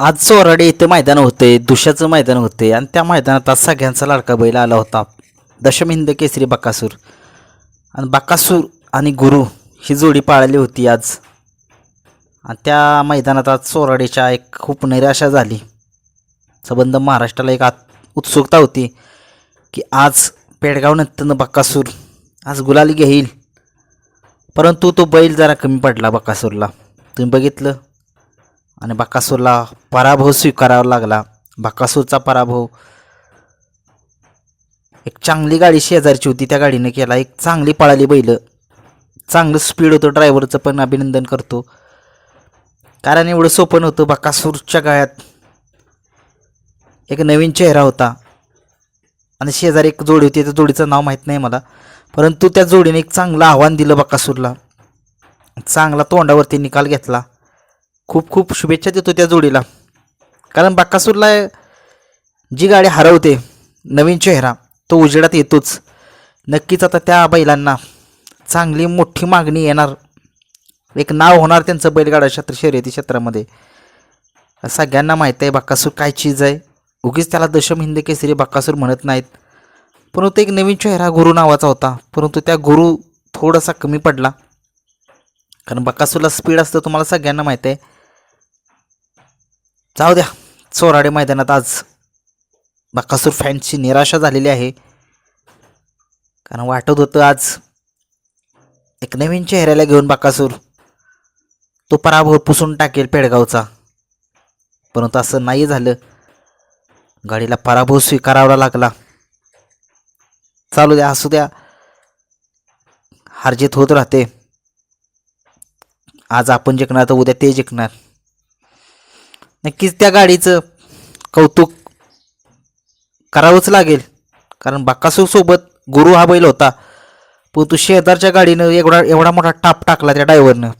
आज चोराडे इथे मैदान होते दुशाचं मैदान होते आणि त्या मैदानात आज सगळ्यांचा लाडका बैल आला होता. दशमहिंद केसरी बकासूर. आणि बकासूर आणि गुरु ही जोडी पाळली होती आज. आणि त्या मैदानात आज चोराडेच्या एक खूप निराशा झाली. संबंध महाराष्ट्राला एक आत उत्सुकता होती की आज पेडगाव नंतर बक्कासूर आज गुलाली घेईल. परंतु तो बैल जरा कमी पडला बक्कासूरला तुम्ही बघितलं? आणि बकासूरला पराभव स्वीकारावा लागला. बकासूरचा पराभव एक चांगली गाडी शेजारची होती त्या गाडीने केला. एक चांगली पळाली बैल. चांगलं स्पीड होतं ड्रायव्हरचं पण अभिनंदन करतो. कारण एवढं सोपं नव्हतं. बकासूरच्या गाळ्यात एक नवीन चेहरा होता. आणि शेजारी एक जोडी होती. त्या जोडीचं नाव माहीत नाही मला. परंतु त्या जोडीने एक चांगलं आव्हान दिलं बकासूरला. चांगला तोंडावरती निकाल घेतला. खूप खूप शुभेच्छा देतो त्या जोडीला. कारण बाक्कासूरला जी गाडी हरवते नवीन चेहरा तो उजेडात येतोच. नक्कीच आता त्या बैलांना चांगली मोठी मागणी येणार. एक नाव होणार त्यांचं बैलगाडा क्षेत्र शर्यती क्षेत्रामध्ये. सगळ्यांना माहीत आहे बक्कासूर काय चीज आहे. उगीच त्याला दशम हिंद केसरी बक्कासूर म्हणत नाहीत. परंतु एक नवीन चेहरा गुरु नावाचा होता. परंतु त्या गुरु थोडासा कमी पडला. कारण बक्कासूरला स्पीड असतं तुम्हाला सगळ्यांना माहीत आहे. जाऊ द्या चोराडे मैदानात आज बाकासूर फॅन्सची निराशा झालेली आहे. कारण वाटत होतं आज एक नवीन चेहऱ्याला घेऊन बक्कासूर तो पराभव पुसून टाकेल पेडगावचा. परंतु असं नाही झालं. गाडीला पराभव स्वीकारावा लागला. चालू द्या असू द्या हार्जित होत राहते. आज आपण जिंकणार तर उद्या ते जिंकणार. नक्कीच त्या गाडीचं कौतुक करावंच लागेल. कारण बक्कासूरसोबत गुरु हा बैल होता. परंतु शेजारच्या गाडीनं एवढा एवढा मोठा टाप टाकला त्या ड्रायव्हरनं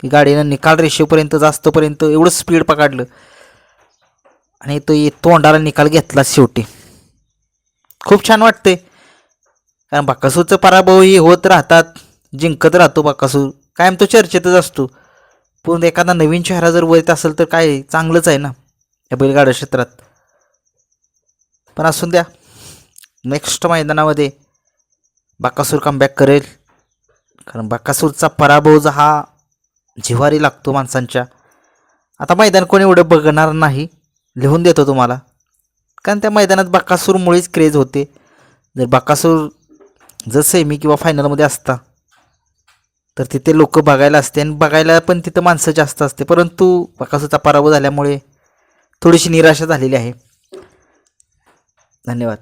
की गाडीनं निकाल रेषेपर्यंत जास्तपर्यंत एवढं स्पीड पकडलं. आणि तो ये- तोंडाला निकाल घेतला शेवटी. खूप छान वाटते कारण बाकासूरचं पराभवही होत राहतात जिंकत राहतो बाकासूर कायम तो चर्चेतच असतो. पण एखादा नवीन चेहरा जर वरत असेल तर काय चांगलंच आहे ना या बैलगाडा क्षेत्रात. पण असून द्या नेक्स्ट मैदानामध्ये बाकासूर कमबॅक करेल. कारण बाकासूरचा पराभव जो हा जिव्हारी लागतो माणसांच्या. आता मैदान कोणी एवढं बघणार नाही लिहून देतो तुम्हाला. कारण त्या मैदानात बाकासूरमुळेच क्रेज होते. जर बाकासूर जर सेमी किंवा फायनलमध्ये असता तर तिथे लोक बघायला असते आणि बघायला पण तिथं माणसं जास्त असते. परंतु बाकासूरचा पराभव झाल्यामुळे थोडीशी निराशा झालेली आहे. धन्यवाद.